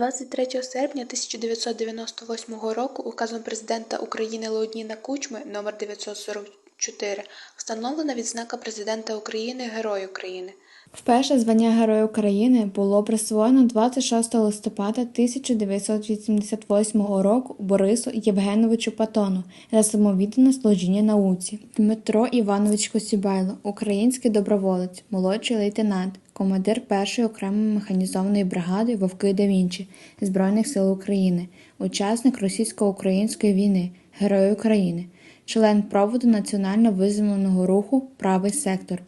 23 серпня 1998 року указом президента України Леоніда Кучми номер 944 встановлена відзнака президента України Герой України. Вперше звання Герой України було присвоєно 26 листопада 1988 року Борису Євгеновичу Патону за самовіддане служіння науці. Дмитро Іванович Косібайло, український доброволець, молодший лейтенант, командир першої окремої механізованої бригади Вовки да Вінчі Збройних сил України, учасник російсько-української війни, Герой України, член проводу національно визвольного руху Правий сектор.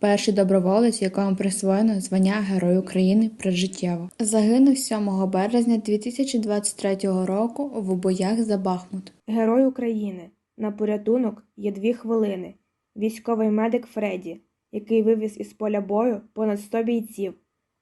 Перший доброволець, якому присвоєно звання Герой України прижиттєво. Загинув 7 березня 2023 року в боях за Бахмут. Герой України. На порятунок є дві хвилини. Військовий медик Фредді, який вивіз із поля бою понад 100 бійців.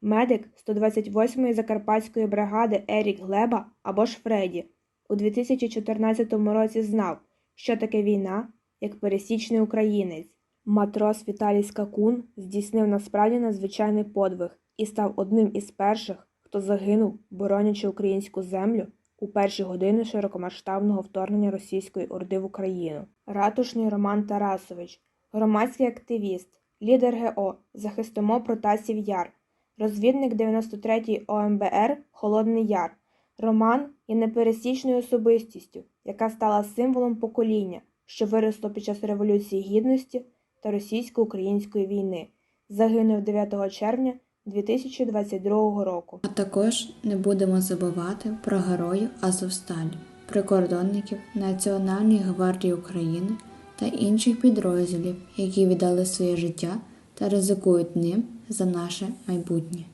Медик 128-ї Закарпатської бригади Ерік Глеба або ж Фредді у 2014 році знав, що таке війна, як пересічний українець. Матрос Віталій Скакун здійснив насправді надзвичайний подвиг і став одним із перших, хто загинув, боронячи українську землю у перші години широкомасштабного вторгнення російської орди в Україну. Ратушний Роман Тарасович, громадський активіст, лідер ГО, захистимо Протасів Яр, розвідник 93-ї ОМБР Холодний Яр. Роман є непересічною особистістю, яка стала символом покоління, що виросло під час Революції Гідності та російсько-української війни. Загинув 9 червня 2022 року. А також не будемо забувати про героїв Азовсталі, прикордонників Національної гвардії України та інших підрозділів, які віддали своє життя та ризикують ним за наше майбутнє.